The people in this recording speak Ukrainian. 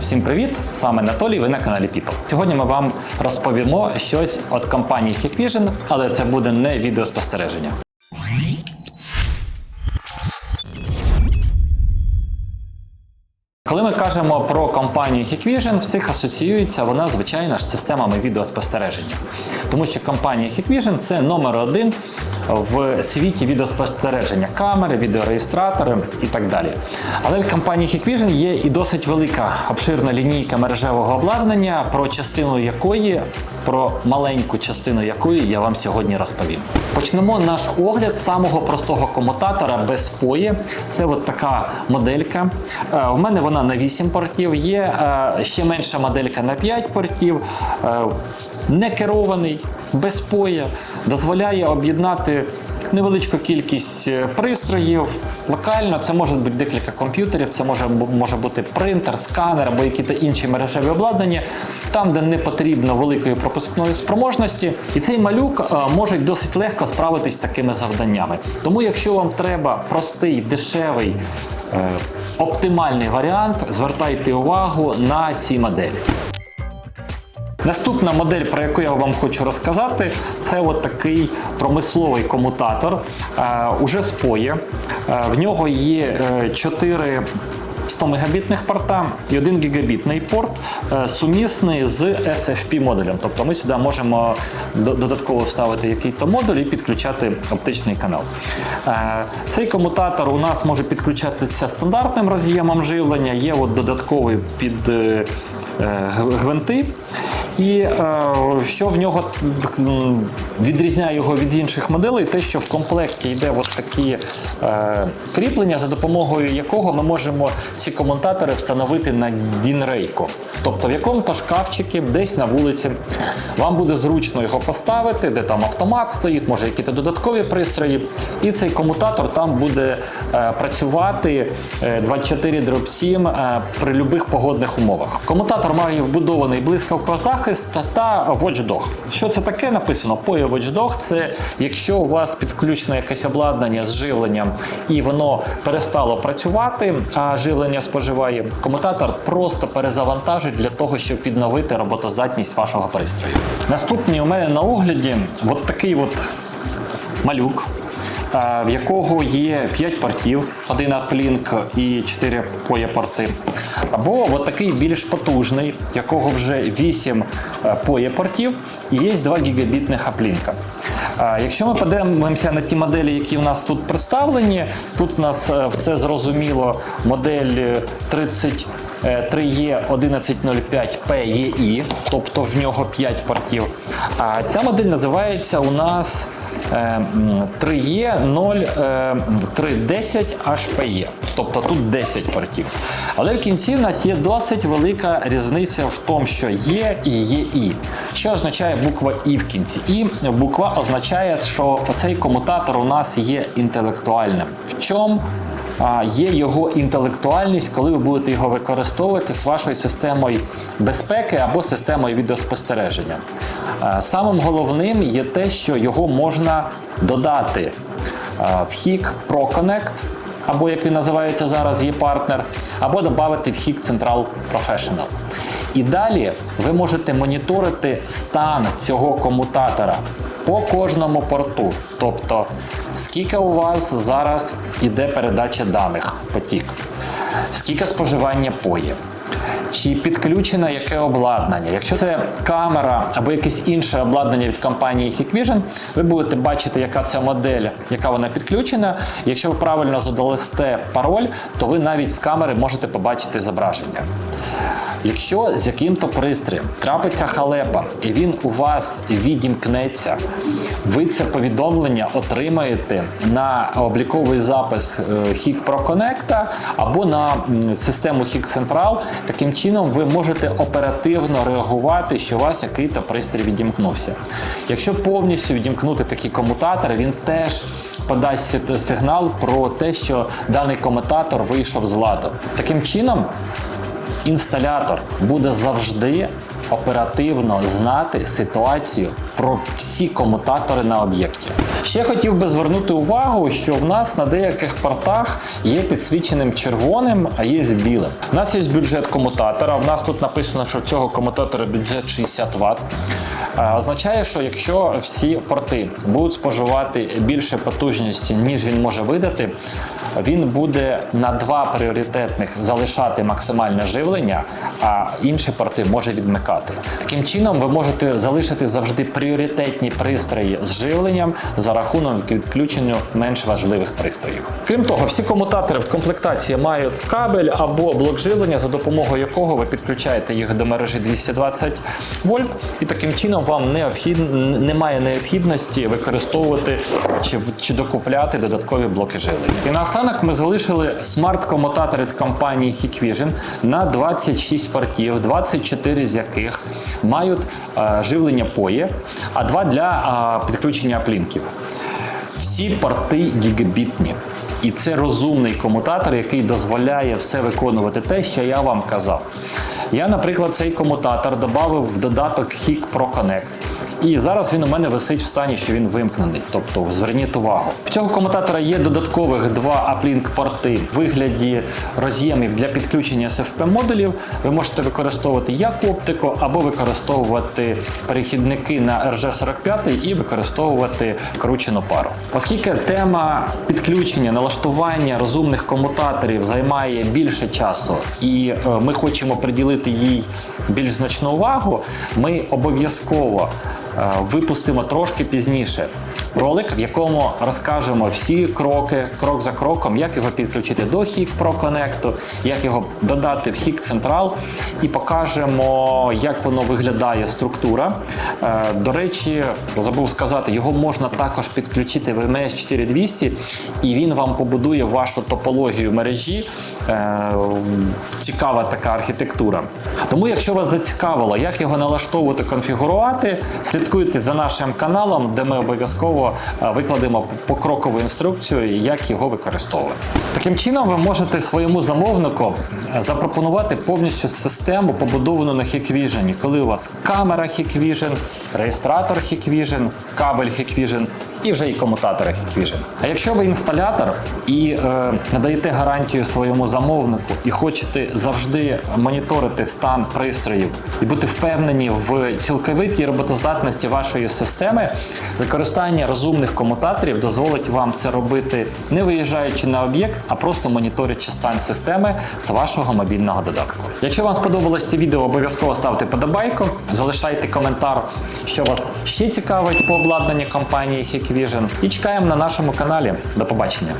Всім привіт! З вами Анатолій, ви на каналі People. Сьогодні ми вам розповімо щось від компанії Hikvision, але це буде не відеоспостереження. Коли ми кажемо про компанію Hikvision, всіх асоціюється вона, звичайно ж, системами відеоспостереження. Тому що компанія Hikvision – це номер один в світі відеоспостереження камери, відеореєстратори і так далі. Але в компанії Hikvision є і досить велика обширна лінійка мережевого обладнання, про частину якої, про маленьку частину якої я вам сьогодні розповім. Почнемо наш огляд з самого простого комутатора без пої. Це от така моделька. Е, У мене вона на 8 портів, є е, ще менша моделька на 5 портів. Е, Не керований, без поя, дозволяє об'єднати невеличку кількість е, пристроїв локально. Це може бути декілька комп'ютерів, це може, може бути принтер, сканер або якісь інші мережеві обладнання, там, де не потрібно великої пропускної спроможності. І цей малюк може досить легко справитись з такими завданнями. Тому, якщо вам треба простий, дешевий, оптимальний варіант, звертайте увагу на ці моделі. Наступна модель, про яку я вам хочу розказати, це от такий промисловий комутатор. Е, уже споє. Е, в нього є 4 100 мегабітних порта і 1 гігабітний порт, е, сумісний з SFP модулем. Тобто ми сюди можемо додатково вставити який-то модуль і підключати оптичний канал. Е, Цей комутатор у нас може підключатися стандартним роз'ємом живлення, є от додатковий під е, гвинти. І е, що в нього відрізняє його від інших моделей, те, що в комплекті йде от такі е, кріплення, за допомогою якого ми можемо ці комутатори встановити на дінрейку. Тобто в якому-то шкафчикі, десь на вулиці, вам буде зручно його поставити, де там автомат стоїть, може якісь додаткові пристрої. І цей комутатор там буде працювати е, 24 дроб 7 е, при будь-яких погодних умовах. Комутатор має вбудований блискавкозахист та Watchdog. Що це таке написано? POE Watchdog – це якщо у вас підключено якесь обладнання з живленням і воно перестало працювати, а живлення споживає, комутатор просто перезавантажить для того, щоб відновити роботоздатність вашого пристрою. Наступний у мене на огляді от такий от малюк. Е, В якого є 5 портів, один Uplink і 4 POE порти. Або от такий більш потужний, якого вже 8 POE портів і є 2 гігабітних. Е, Якщо ми подивимося на ті моделі, які в нас тут представлені, тут в нас е, все зрозуміло. Модель е, 30 3E 1105 PEI, тобто в нього 5 портів. А ця модель називається у нас е, м, 3E 0310 HPE, тобто тут 10 портів. Але в кінці в нас є досить велика різниця в тому, що є і є і. Що означає буква І в кінці? І буква означає, що цей комутатор у нас є інтелектуальним. В чому? Є його інтелектуальність, коли ви будете його використовувати з вашою системою безпеки або системою відеоспостереження. Самим головним є те, що його можна додати в HIC ProConnect, або як він називається зараз, є партнер, або додати в HIC Central Professional. І далі ви можете моніторити стан цього комутатора по кожному порту. Тобто, скільки у вас зараз іде передача даних потік, скільки споживання пої, чи підключено яке обладнання. Якщо це камера або якесь інше обладнання від компанії Hikvision, ви будете бачити, яка це модель, яка вона підключена. Якщо ви правильно задалисте пароль, то ви навіть з камери можете побачити зображення. Якщо з яким-то пристроєм трапиться халепа, і він у вас відімкнеться, ви це повідомлення отримаєте на обліковий запис е, HIC Pro Connect або на систему HIC Central. Таким чином ви можете оперативно реагувати, що у вас який-то пристрій відімкнувся. Якщо повністю відімкнути такий комутатор, він теж подасть сигнал про те, що даний комутатор вийшов з ладу. Таким чином. інсталятор буде завжди оперативно знати ситуацію про всі комутатори на об'єкті. Ще хотів би звернути увагу, що в нас на деяких портах є підсвіченим червоним, а є з білим. У нас є бюджет комутатора. В нас тут написано, що цього комутатора бюджет 60 Вт. Означає, що якщо всі порти будуть споживати більше потужності, ніж він може видати, він буде на два пріоритетних залишати максимальне живлення, а інші порти може відмикати. Таким чином, ви можете залишити завжди пріоритетні пристрої з живленням за рахунок відключення менш важливих пристроїв. Крім того, всі комутатори в комплектації мають кабель або блок живлення, за допомогою якого ви підключаєте їх до мережі 220 вольт, і таким чином вам необхід... немає необхідності використовувати чи, чи докупляти додаткові блоки живлення. І наостанок ми залишили смарт-комутатор від компанії Hikvision на 26 портів, 24 з яких мають е, живлення POE, а два для е, підключення аплінків. Всі порти гігабітні. І це розумний комутатор, який дозволяє все виконувати те, що я вам казав. Я, наприклад, цей комутатор додав в додаток HIC Pro Connect. І зараз він у мене висить в стані, що він вимкнений. Тобто зверніть увагу. В цього комутатора є додаткових два uplink порти в вигляді роз'ємів для підключення SFP модулів. Ви можете використовувати як оптику або використовувати перехідники на RG45 і використовувати кручену пару. Оскільки тема підключення, налаштування розумних комутаторів займає більше часу, і е, ми хочемо приділити їй більш значну увагу, ми обов'язково випустимо трошки пізніше ролик, в якому розкажемо всі кроки, крок за кроком, як його підключити до HIC Pro Connect, як його додати в HIC Central і покажемо, як воно виглядає структура. Е, До речі, забув сказати, його можна також підключити в MS 4200 і він вам побудує вашу топологію мережі. Е, Цікава така архітектура. Тому, якщо вас зацікавило, як його налаштовувати, конфігурувати, слідкуйте за нашим каналом, де ми обов'язково е, викладемо покрокову інструкцію, як його використовувати. Таким чином, ви можете своєму замовнику е, запропонувати повністю систему, побудовану на Hikvision, коли у вас камера Hikvision, реєстратор Hikvision, кабель Hikvision і вже і комутатори Hikvision. А якщо ви інсталятор і е, надаєте гарантію своєму замовнику і хочете завжди моніторити стан пристроїв і бути впевнені в цілковитій роботоздатності вашої системи, використання розумних комутаторів дозволить вам це робити не виїжджаючи на об'єкт, а просто моніторячи стан системи з вашого мобільного додатку. Якщо вам сподобалось це відео, обов'язково ставте подобайку, залишайте коментар, що вас ще цікавить по обладнанню компанії Hikvision. І чекаємо на нашому каналі. До побачення.